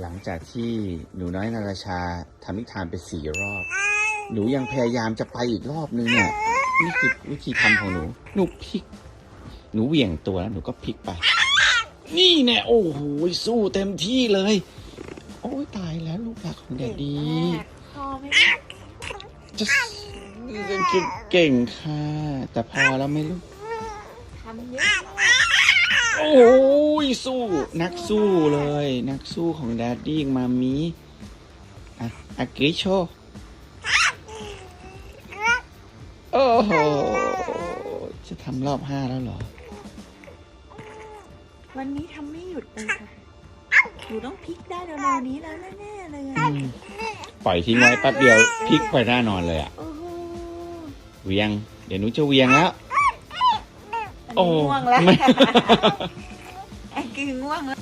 หลังจากที่หนูน้อยนาราชาทำนิทานไปสี่รอบ หนูยังพยายามจะไปอีกรอบนึงเนี่ยนี่คือวิธีทำของหนู หนูพลิก หนูเหวี่ยงตัวแล้วหนูก็พลิกไป นี่แน่โอ้โหสู้เต็มที่เลย โอ้ยตายแล้วลูกหลักของแดดดีพอไหมจะเก่งค่ะ แต่พอแล้วไหม่ลูกทำเยอะโอ้ย สู้นักสู้เลย นักสู้ของแดดดี้มามีอะอากริโชโอ้โหจะทำรอบห้าแล้วเหรอ วันนี้ทำไม่หยุดเลยค่ะหนูต้องพลิกได้เร็วๆนี้แล้วแน่ๆเลยอืมปล่อยทิ้งไว้แป๊บเดียวพลิกไปหน้านอนเลยอะโอ้โหเวียง เดี๋ยวหนูจะเวียงแล้ว อันนี้ง่วงแล้ว ไม่ ไอ้คือง่วงแล้ว